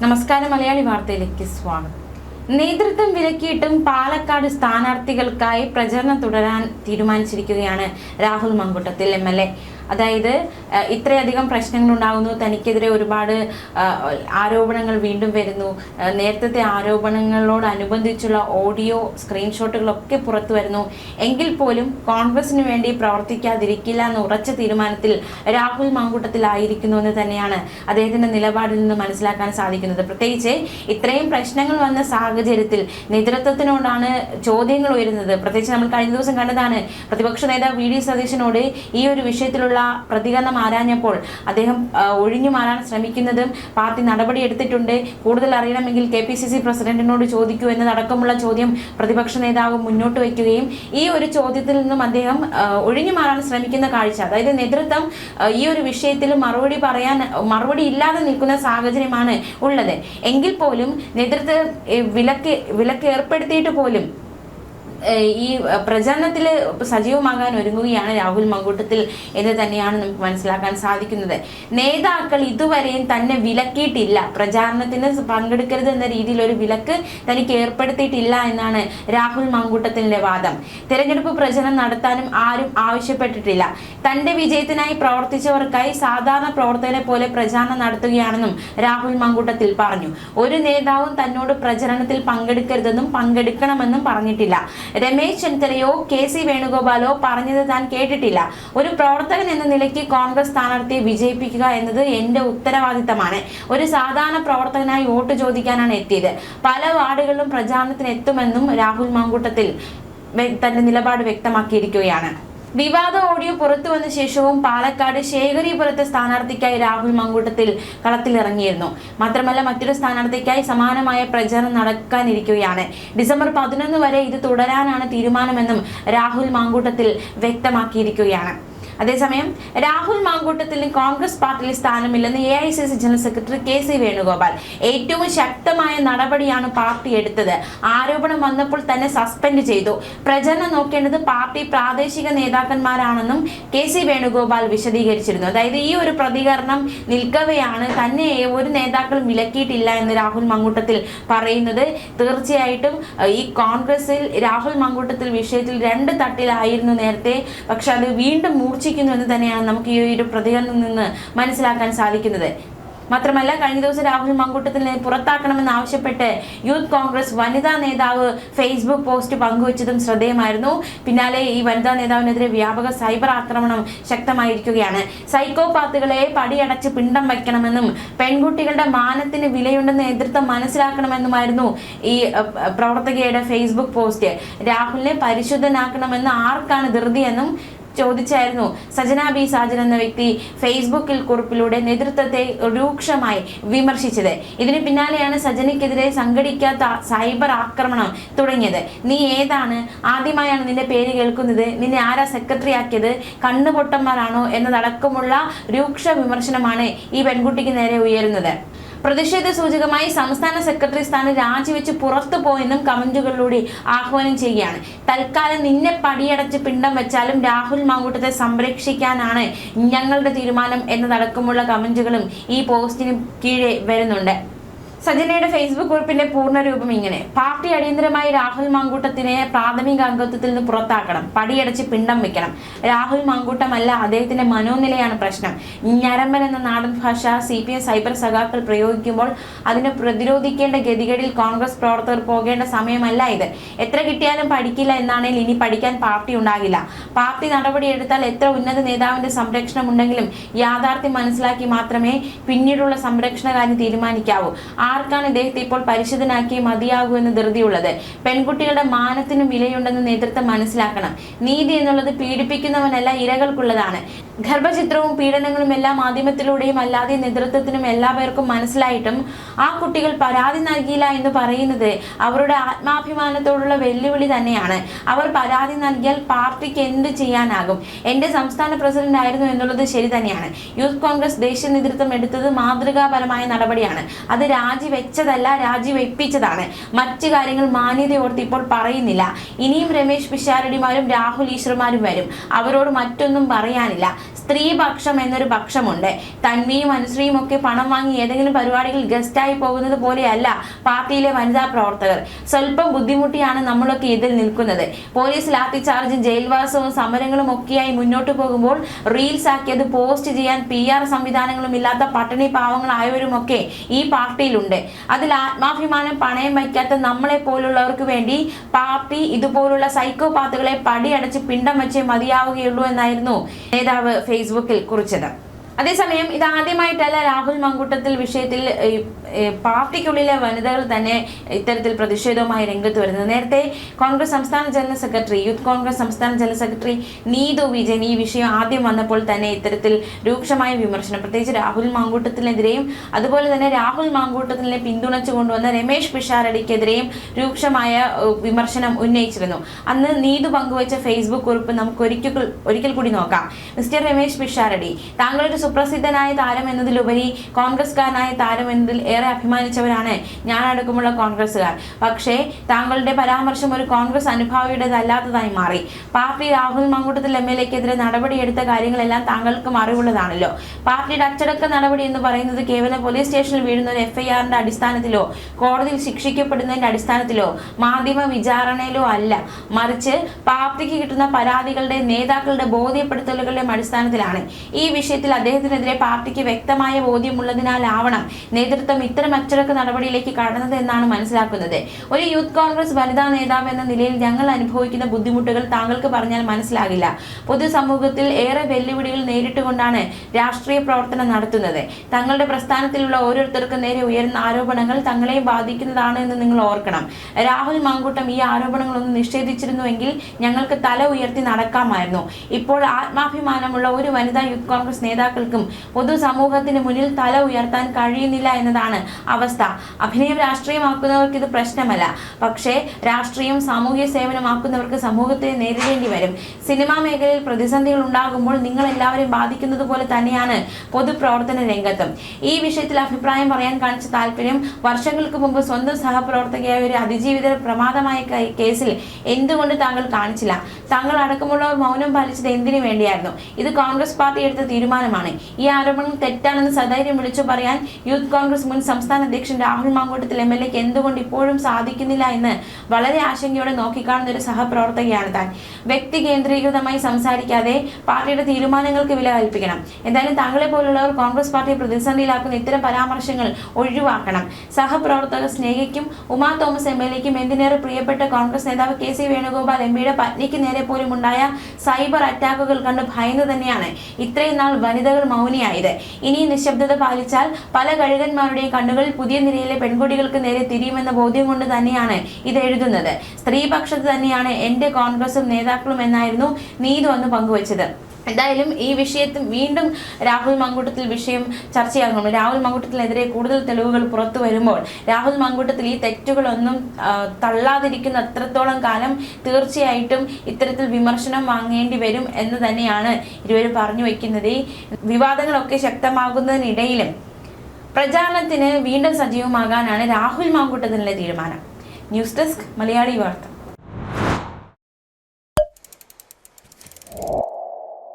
നമസ്കാരം മലയാളി വാർത്തയിലേക്ക് സ്വാഗതം. നേതൃത്വം വിലക്കിയിട്ടും പാലക്കാട് സ്ഥാനാർത്ഥികൾക്കായി പ്രചരണം തുടരാൻ തീരുമാനിച്ചിരിക്കുകയാണ് Rahul Mamkootathil M L A. അതായത് ഇത്രയധികം പ്രശ്നങ്ങൾ ഉണ്ടാകുന്നു തനിക്കെതിരെ ഒരുപാട് ആരോപണങ്ങൾ വീണ്ടും വരുന്നു. നേരത്തെ ആരോപണങ്ങളോടനുബന്ധിച്ചുള്ള ഓഡിയോ സ്ക്രീൻഷോട്ടുകളൊക്കെ പുറത്തു വരുന്നു. എങ്കിൽ പോലും കോൺഗ്രസിന് വേണ്ടി പ്രവർത്തിക്കാതിരിക്കില്ല എന്ന ഉറച്ച തീരുമാനത്തിൽ രാഹുൽ മാങ്കൂട്ടത്തിലായിരിക്കുന്നു എന്ന് തന്നെയാണ് അദ്ദേഹത്തിന്റെ നിലപാടിൽ നിന്ന് മനസ്സിലാക്കാൻ സാധിക്കുന്നത്. പ്രത്യേകിച്ച് ഇത്രയും പ്രശ്നങ്ങൾ വന്ന സാഹചര്യത്തിൽ നേതൃത്വത്തിനോടാണ് ചോദ്യങ്ങൾ ഉയരുന്നത്. പ്രത്യേകിച്ച് നമ്മൾ കഴിഞ്ഞ ദിവസം കണ്ടതാണ് പ്രതിപക്ഷ നേതാവ് വി ഡി സതീശനോട് ഈ ഒരു വിഷയത്തിലുള്ള പ്രതികരണം ആരാഞ്ഞപ്പോൾ അദ്ദേഹം ഒഴിഞ്ഞു മാറാൻ ശ്രമിക്കുന്നതും പാർട്ടി നടപടി എടുത്തിട്ടുണ്ട്. കൂടുതൽ അറിയണമെങ്കിൽ കെ പി സി സി പ്രസിഡന്റിനോട് ചോദിക്കൂ എന്നതടക്കമുള്ള ചോദ്യം പ്രതിപക്ഷ നേതാവ് മുന്നോട്ട് വയ്ക്കുകയും ഈ ഒരു ചോദ്യത്തിൽ നിന്നും അദ്ദേഹം ഒഴിഞ്ഞു മാറാൻ ശ്രമിക്കുന്ന കാഴ്ച അതായത് നേതൃത്വം ഈ ഒരു വിഷയത്തിൽ മറുപടി പറയാൻ മറുപടി ഇല്ലാതെ നിൽക്കുന്ന സാഹചര്യമാണ് ഉള്ളത്. എങ്കിൽ പോലും നേതൃത്വം വിലക്ക് വിലക്ക് ഏർപ്പെടുത്തിയിട്ട് പോലും ഈ പ്രചരണത്തിൽ സജീവമാകാൻ ഒരുങ്ങുകയാണ് രാഹുൽ മങ്കൂട്ടത്തിൽ എന്ന് തന്നെയാണ് നമുക്ക് മനസ്സിലാക്കാൻ സാധിക്കുന്നത്. നേതാക്കൾ ഇതുവരെയും തന്നെ വിലക്കിയിട്ടില്ല. പ്രചാരണത്തിന് പങ്കെടുക്കരുത് എന്ന രീതിയിൽ ഒരു വിലക്ക് തനിക്ക് ഏർപ്പെടുത്തിയിട്ടില്ല എന്നാണ് രാഹുൽ മങ്കൂട്ടത്തിന്റെ വാദം. തെരഞ്ഞെടുപ്പ് പ്രചരണം നടത്താനും ആരും ആവശ്യപ്പെട്ടിട്ടില്ല. തന്റെ വിജയത്തിനായി പ്രവർത്തിച്ചവർക്കായി സാധാരണ പ്രവർത്തകരെ പോലെ പ്രചാരണം നടത്തുകയാണെന്നും രാഹുൽ മങ്കൂട്ടത്തിൽ പറഞ്ഞു. ഒരു നേതാവും തന്നോട് പ്രചരണത്തിൽ പങ്കെടുക്കരുതെന്നും പങ്കെടുക്കണമെന്നും പറഞ്ഞിട്ടില്ല. രമേശ് ചെന്നിത്തലയോ കെ സി വേണുഗോപാലോ പറഞ്ഞത് താൻ കേട്ടിട്ടില്ല. ഒരു പ്രവർത്തകൻ എന്ന നിലയ്ക്ക് കോൺഗ്രസ് സ്ഥാനാർത്ഥിയെ വിജയിപ്പിക്കുക എന്നത് എന്റെ ഉത്തരവാദിത്തമാണ്. ഒരു സാധാരണ പ്രവർത്തകനായി വോട്ട് ചോദിക്കാനാണ് എത്തിയത്. പല വാർഡുകളിലും പ്രചാരണത്തിന് എത്തുമെന്നും രാഹുൽ മാങ്കൂട്ടത്തിൽ തന്റെ നിലപാട് വ്യക്തമാക്കിയിരിക്കുകയാണ്. വിവാദ ഓഡിയോ പുറത്തു വന്ന ശേഷവും പാലക്കാട് ശേഖരിപുരത്തെ സ്ഥാനാർത്ഥിക്കായി രാഹുൽ മങ്കൂട്ടത്തിൽ കളത്തിലിറങ്ങിയിരുന്നു. മാത്രമല്ല മറ്റൊരു സ്ഥാനാർത്ഥിക്കായി സമാനമായ പ്രചരണം നടക്കാനിരിക്കുകയാണ്. ഡിസംബർ പതിനൊന്ന് വരെ ഇത് തുടരാനാണ് തീരുമാനമെന്നും രാഹുൽ മാങ്കൂട്ടത്തിൽ വ്യക്തമാക്കിയിരിക്കുകയാണ്. അതേസമയം രാഹുൽ മാങ്കൂട്ടത്തിന് കോൺഗ്രസ് പാർട്ടിയിൽ സ്ഥാനമില്ലെന്ന് A I C C general secretary K C Venugopal. ഏറ്റവും ശക്തമായ നടപടിയാണ് പാർട്ടി എടുത്തത്. ആരോപണം വന്നപ്പോൾ തന്നെ സസ്പെൻഡ് ചെയ്തു. പ്രചരണം നോക്കേണ്ടത് പാർട്ടി പ്രാദേശിക നേതാക്കന്മാരാണെന്നും കെ സി വേണുഗോപാൽ വിശദീകരിച്ചിരുന്നു. അതായത് ഈ ഒരു പ്രതികരണം നിൽക്കവെയാണ് തന്നെ ഒരു നേതാക്കളും വിലക്കിയിട്ടില്ല എന്ന് രാഹുൽ മങ്കൂട്ടത്തിൽ പറയുന്നത്. തീർച്ചയായിട്ടും ഈ കോൺഗ്രസിൽ രാഹുൽ മങ്കൂട്ടത്തിൽ വിഷയത്തിൽ രണ്ട് തട്ടിലായിരുന്നു നേരത്തെ. പക്ഷെ അത് വീണ്ടും മൂർച്ഛിക്കുന്നു എന്ന് തന്നെയാണ് നമുക്ക് ഈ ഒരു പ്രതികരണത്തിൽ നിന്ന് മനസ്സിലാക്കാൻ സാധിക്കുന്നത്. മാത്രമല്ല കഴിഞ്ഞ ദിവസം രാഹുൽ മങ്കൂട്ടത്തിനെ പുറത്താക്കണമെന്ന് ആവശ്യപ്പെട്ട് യൂത്ത് കോൺഗ്രസ് വനിതാ നേതാവ് ഫേസ്ബുക്ക് പോസ്റ്റ് പങ്കുവച്ചതും ശ്രദ്ധേയമായിരുന്നു. പിന്നാലെ ഈ വനിതാ നേതാവിനെതിരെ വ്യാപക സൈബർ ആക്രമണം ശക്തമായിരിക്കുകയാണ്. സൈക്കോപാത്തുകളെ പടിയടച്ച് പിണ്ടം വയ്ക്കണമെന്നും പെൺകുട്ടികളുടെ മാനത്തിന് വിലയുണ്ടെന്ന് നേതൃത്വം മനസ്സിലാക്കണമെന്നുമായിരുന്നു ഈ പ്രവർത്തകയുടെ ഫേസ്ബുക്ക് പോസ്റ്റ്. രാഹുലിനെ പരിശുദ്ധനാക്കണമെന്ന് ആർക്കാണ് ധൃതിയെന്നും ചോദിച്ചായിരുന്നു. സജന ബി സാജൻ എന്ന വ്യക്തി ഫേസ്ബുക്കിൽ കുറിപ്പിലൂടെ നേതൃത്വത്തെ രൂക്ഷമായി വിമർശിച്ചത്. ഇതിന് പിന്നാലെയാണ് സജനയ്ക്കെതിരെ സംഘടിക്കാത്ത സൈബർ ആക്രമണം തുടങ്ങിയത്. നീ ഏതാണ്? ആദ്യമായാണ് നിന്റെ പേര് കേൾക്കുന്നത്. നിന്നെ ആരാ സെക്രട്ടറി ആക്കിയത്? കണ്ണുപൊട്ടന്മാരാണോ എന്നതടക്കമുള്ള രൂക്ഷ വിമർശനമാണ് ഈ പെൺകുട്ടിക്ക് നേരെ ഉയരുന്നത്. പ്രതിഷേധ സൂചകമായി സംസ്ഥാന സെക്രട്ടറി സ്ഥാനം രാജിവെച്ച് പുറത്തു പോയെന്നും കമന്റുകളിലൂടെ ആഹ്വാനം ചെയ്യുകയാണ്. തൽക്കാലം നിന്നെ പടിയടച്ച് പിണ്ടം വെച്ചാലും രാഹുൽ മാങ്കൂട്ടത്തെ സംരക്ഷിക്കാനാണ് ഞങ്ങളുടെ തീരുമാനം എന്നതടക്കമുള്ള കമന്റുകളും ഈ പോസ്റ്റിന് കീഴെ വരുന്നുണ്ട്. സജനയുടെ ഫേസ്ബുക്ക് കുറിപ്പിന്റെ പൂർണരൂപം ഇങ്ങനെ. പാർട്ടി അടിയന്തരമായി രാഹുൽ മാങ്കൂട്ടത്തിനെ പ്രാഥമിക അംഗത്വത്തിൽ നിന്ന് പുറത്താക്കണം. പടിയടച്ച് പിണ്ടം വെക്കണം. രാഹുൽ മാങ്കൂട്ടമല്ല അദ്ദേഹത്തിന്റെ മനോനിലയാണ് പ്രശ്നം. ഞരമ്പൻ എന്ന നാടൻ ഭാഷ സി പി എം സൈബർ സഖാക്കൾ പ്രയോഗിക്കുമ്പോൾ അതിനെ പ്രതിരോധിക്കേണ്ട ഗതികേടിൽ കോൺഗ്രസ് പ്രവർത്തകർ പോകേണ്ട സമയമല്ല ഇത്. എത്ര കിട്ടിയാലും പഠിക്കില്ല എന്നാണെങ്കിൽ ഇനി പഠിക്കാൻ പാർട്ടി ഉണ്ടാകില്ല. പാർട്ടി നടപടിയെടുത്താൽ എത്ര ഉന്നത നേതാവിന്റെ സംരക്ഷണം ഉണ്ടെങ്കിലും യാഥാർത്ഥ്യം മനസ്സിലാക്കി മാത്രമേ പിന്നീടുള്ള സംരക്ഷണ കാര്യം തീരുമാനിക്കാവൂ. ആർക്കാണ് ഇദ്ദേഹത്തെ ഇപ്പോൾ പരിശുദ്ധനാക്കി മതിയാകൂ എന്ന് ധൃതിയുള്ളത്? പെൺകുട്ടികളുടെ മാനത്തിനും വിലയുണ്ടെന്ന് നേതൃത്വം മനസ്സിലാക്കണം. നീതി എന്നുള്ളത് പീഡിപ്പിക്കുന്നവനല്ല ഇരകൾക്കുള്ളതാണ്. ഗർഭചിത്രവും പീഡനങ്ങളും എല്ലാം മാധ്യമത്തിലൂടെയും അല്ലാതെ നേതൃത്വത്തിനും എല്ലാ പേർക്കും മനസ്സിലായിട്ടും ആ കുട്ടികൾ പരാതി നൽകിയില്ല എന്ന് പറയുന്നത് അവരുടെ ആത്മാഭിമാനത്തോടുള്ള വെല്ലുവിളി തന്നെയാണ്. അവർ പരാതി നൽകിയാൽ പാർട്ടിക്ക് എന്ത് ചെയ്യാനാകും? എന്റെ സംസ്ഥാന പ്രസിഡന്റ് ആയിരുന്നു എന്നുള്ളത് ശരി തന്നെയാണ്. യൂത്ത് കോൺഗ്രസ് ദേശീയ നേതൃത്വം എടുത്തത് മാതൃകാപരമായ നടപടിയാണ്. അത് രാജി രാജിവെച്ചതല്ല രാജിവെപ്പിച്ചതാണ്. മറ്റു കാര്യങ്ങൾ മാന്യതയോർത്ത് ഇപ്പോൾ പറയുന്നില്ല. ഇനിയും രമേശ് പിഷാരടിമാരും രാഹുൽ ഈശ്വർമാരും വരും. അവരോട് മറ്റൊന്നും പറയാനില്ല. സ്ത്രീപക്ഷം എന്നൊരു പക്ഷമുണ്ട്. തന്മയും അനുശ്രീയും ഒക്കെ പണം വാങ്ങി ഏതെങ്കിലും പരിപാടികൾ ഗസ്റ്റായി പോകുന്നത് പോലെയല്ല പാർട്ടിയിലെ വനിതാ പ്രവർത്തകർ. സ്വല്പം ബുദ്ധിമുട്ടിയാണ് നമ്മളൊക്കെ ഇതിൽ നിൽക്കുന്നത്. പോലീസ് ലാത്തിചാർജും ജയിൽവാസവും സമരങ്ങളും ഒക്കെയായി മുന്നോട്ട് പോകുമ്പോൾ റീൽസ് ആക്കിയത് പോസ്റ്റ് ചെയ്യാൻ പി ആർ സംവിധാനങ്ങളും ഇല്ലാത്ത പട്ടിണി പാവങ്ങളായവരുമൊക്കെ ഈ പാർട്ടിയിലുണ്ട്. അതിൽ ആത്മാഭിമാനം പണയം വയ്ക്കാത്ത നമ്മളെ പോലുള്ളവർക്ക് വേണ്ടി പാർട്ടി ഇതുപോലുള്ള സൈക്കോപാത്തുകളെ പടിയടച്ച് പിണ്ടം വെച്ചേ മതിയാവുകയുള്ളൂ എന്നായിരുന്നു നേതാവ് ഫേസ്ബുക്കിൽ കുറിച്ചത്. അതേസമയം ഇത് ആദ്യമായിട്ടല്ല രാഹുൽ മങ്കുട്ടത്തിൽ വിഷയത്തിൽ പാർട്ടിക്കുള്ളിലെ വനിതകൾ തന്നെ ഇത്തരത്തിൽ പ്രതിഷേധവുമായി രംഗത്ത് വരുന്നത്. നേരത്തെ കോൺഗ്രസ് സംസ്ഥാന ജനറൽ സെക്രട്ടറി യൂത്ത് കോൺഗ്രസ് സംസ്ഥാന ജനറൽ സെക്രട്ടറി നീതു വിജയൻ ഈ വിഷയം ആദ്യം വന്നപ്പോൾ തന്നെ ഇത്തരത്തിൽ രൂക്ഷമായ വിമർശനം. പ്രത്യേകിച്ച് രാഹുൽ മാങ്കൂട്ടത്തിനെതിരെയും അതുപോലെ തന്നെ രാഹുൽ മാങ്കൂട്ടത്തിനെ പിന്തുണച്ചു കൊണ്ടുവന്ന രമേശ് പിഷാരടിക്കെതിരെയും രൂക്ഷമായ വിമർശനം ഉന്നയിച്ചിരുന്നു. അന്ന് നീതു പങ്കുവച്ച ഫേസ്ബുക്ക് കുറിപ്പ് നമുക്ക് ഒരിക്കൽ ഒരിക്കൽ കൂടി നോക്കാം. മിസ്റ്റർ രമേശ് പിഷാരടി താങ്കളൊരു സുപ്രസിദ്ധനായ താരം എന്നതിലുപരി കോൺഗ്രസ്കാരനായ താരം എന്നതിൽ ഏറെ അഭിമാനിച്ചവരാണ് ഞാനടക്കമുള്ള കോൺഗ്രസ്സുകാർ. പക്ഷേ താങ്കളുടെ പരാമർശം ഒരു കോൺഗ്രസ് അനുഭാവിയുടേതല്ലാത്തതായി മാറി. Party Rahul Mamkootathil M L എക്കെതിരെ നടപടിയെടുത്ത കാര്യങ്ങളെല്ലാം താങ്കൾക്കും അറിവുള്ളതാണല്ലോ. പാർട്ടിയുടെ അച്ചടക്ക നടപടി എന്ന് പറയുന്നത് കേവലം പോലീസ് സ്റ്റേഷനിൽ വീഴുന്ന ഒരു എഫ്ഐആറിന്റെ അടിസ്ഥാനത്തിലോ കോടതിയിൽ ശിക്ഷിക്കപ്പെടുന്നതിന്റെ അടിസ്ഥാനത്തിലോ മാധ്യമ വിചാരണയിലോ അല്ല. മറിച്ച് പാർട്ടിക്ക് കിട്ടുന്ന പരാതികളുടെ നേതാക്കളുടെ ബോധ്യപ്പെടുത്തലുകളുടെയും അടിസ്ഥാനത്തിലാണ് ഈ വിഷയത്തിൽ അദ്ദേഹത്തിനെതിരെ പാർട്ടിക്ക് വ്യക്തമായ ബോധ്യമുള്ളതിനാലാവണം നേതൃത്വം ഇത്തരം അച്ചടക്ക നടപടിയിലേക്ക് കടന്നത് എന്നാണ് മനസ്സിലാക്കുന്നത്. ഒരു യൂത്ത് കോൺഗ്രസ് വനിതാ നേതാവ് എന്ന നിലയിൽ ഞങ്ങൾ അനുഭവിക്കുന്ന ബുദ്ധിമുട്ടുകൾ താങ്കൾക്ക് പറഞ്ഞാൽ മനസ്സിലാകില്ല. പൊതുസമൂഹത്തിൽ ഏറെ വെല്ലുവിളികൾ നേരിട്ടുകൊണ്ടാണ് രാഷ്ട്രീയ പ്രവർത്തനം നടത്തുന്നത്. തങ്ങളുടെ പ്രസ്ഥാനത്തിലുള്ള ഓരോരുത്തർക്കും നേരെ ഉയരുന്ന ആരോപണങ്ങൾ തങ്ങളെയും ബാധിക്കുന്നതാണ് എന്ന് നിങ്ങൾ ഓർക്കണം. രാഹുൽ മാങ്കൂട്ടം ഈ ആരോപണങ്ങളൊന്നും നിഷേധിച്ചിരുന്നുവെങ്കിൽ ഞങ്ങൾക്ക് തല ഉയർത്തി നടക്കാമായിരുന്നു. ഇപ്പോൾ ആത്മാഭിമാനമുള്ള ഒരു വനിതാ യൂത്ത് കോൺഗ്രസ് നേതാക്കൾക്കും പൊതുസമൂഹത്തിന് മുന്നിൽ തല ഉയർത്താൻ കഴിയുന്നില്ല എന്നതാണ് അവസ്ഥ. അഭിനയം രാഷ്ട്രീയമാക്കുന്നവർക്ക് ഇത് പ്രശ്നമല്ല. പക്ഷേ രാഷ്ട്രീയം സാമൂഹ്യ സേവനമാക്കുന്നവർക്ക് സമൂഹത്തെ നേരിടേണ്ടി വരും. സിനിമാ മേഖലയിൽ പ്രതിസന്ധികൾ ഉണ്ടാകുമ്പോൾ നിങ്ങൾ എല്ലാവരെയും ബാധിക്കുന്നത് പോലെ തന്നെയാണ് പൊതുപ്രവർത്തന രംഗത്തും. ഈ വിഷയത്തിൽ അഭിപ്രായം പറയാൻ കാണിച്ച താല്പര്യം വർഷങ്ങൾക്ക് മുമ്പ് സ്വന്തം സഹപ്രവർത്തകയായ ഒരു അതിജീവിത പ്രമാദമായ കേസിൽ എന്തുകൊണ്ട് താങ്കൾ കാണിച്ചില്ല? താങ്കൾ അടക്കമുള്ളവർ മൗനം പാലിച്ചത് എന്തിനു വേണ്ടിയായിരുന്നു? ഇത് കോൺഗ്രസ് പാർട്ടി എടുത്ത തീരുമാനമാണ്. ഈ ആരോപണം തെറ്റാണെന്ന് സധൈര്യം വിളിച്ചു പറയാൻ യൂത്ത് കോൺഗ്രസ് മുൻ സംസ്ഥാന അധ്യക്ഷൻ രാഹുൽ മാങ്കോട്ടത്തിൽ എം എൽ എക്ക് എന്തുകൊണ്ട് ഇപ്പോഴും സാധിക്കുന്നില്ല എന്ന് വളരെ ആശങ്കയോടെ നോക്കിക്കാണുന്ന ഒരു സഹപ്രവർത്തകയാണ് താൻ. വ്യക്തി കേന്ദ്രീകൃതമായി സംസാരിക്കാതെ പാർട്ടിയുടെ തീരുമാനങ്ങൾക്ക് വില കൽപ്പിക്കണം. എന്തായാലും താങ്കളെ പോലുള്ളവർ കോൺഗ്രസ് പാർട്ടിയെ പ്രതിസന്ധിയിലാക്കുന്ന ഇത്തരം പരാമർശങ്ങൾ ഒഴിവാക്കണം. സഹപ്രവർത്തക സ്നേഹിക്കും ഉമാ തോമസ് എം എൽ എക്കും എന്തിനേറെ പ്രിയപ്പെട്ട കോൺഗ്രസ് നേതാവ് കെ സി വേണുഗോപാൽ എം പിയുടെ പത്നിക്ക് നേരെ പോലും ഉണ്ടായ സൈബർ അറ്റാക്കുകൾ കണ്ട് ഭയന്ന് തന്നെയാണ്. ഇത്രയും നാൾ വനിതകൾ മൗനിയായത്. ഇനി നിശബ്ദത പാലിച്ചാൽ പല കഴുകന്മാരുടെയും കണ്ണുകളിൽ പുതിയ നിരയിലെ പെൺകുട്ടികൾക്ക് നേരെ തിരിയുമെന്ന ബോധ്യം കൊണ്ട് തന്നെയാണ് ഇത് എഴുതുന്നത്. സ്ത്രീപക്ഷത്ത് തന്നെയാണ് എന്റെ കോൺഗ്രസും നേതാക്കളും എന്നായിരുന്നു നീതു അന്ന് പങ്കുവച്ചത്. എന്തായാലും ഈ വിഷയത്തിൽ വീണ്ടും രാഹുൽ മങ്കൂട്ടത്തിൽ വിഷയം ചർച്ചയാകുന്നു രാഹുൽ മങ്കൂട്ടത്തിനെതിരെ കൂടുതൽ തെളിവുകൾ പുറത്തു വരുമ്പോൾ രാഹുൽ മങ്കൂട്ടത്തിൽ ഈ തെറ്റുകളൊന്നും തള്ളാതിരിക്കുന്ന അത്രത്തോളം കാലം തീർച്ചയായിട്ടും ഇത്തരത്തിൽ വിമർശനം വാങ്ങേണ്ടി വരും എന്ന് തന്നെയാണ് ഇരുവരും പറഞ്ഞു വയ്ക്കുന്നത് ഈ വിവാദങ്ങളൊക്കെ ശക്തമാകുന്നതിനിടയിലും പ്രചാരണത്തിന് വീണ്ടും സജീവമാകാനാണ് രാഹുൽ മാങ്കൂട്ടത്തിന്റെ തീരുമാനം. ന്യൂസ് ഡെസ്ക് മലയാളി വാർത്ത.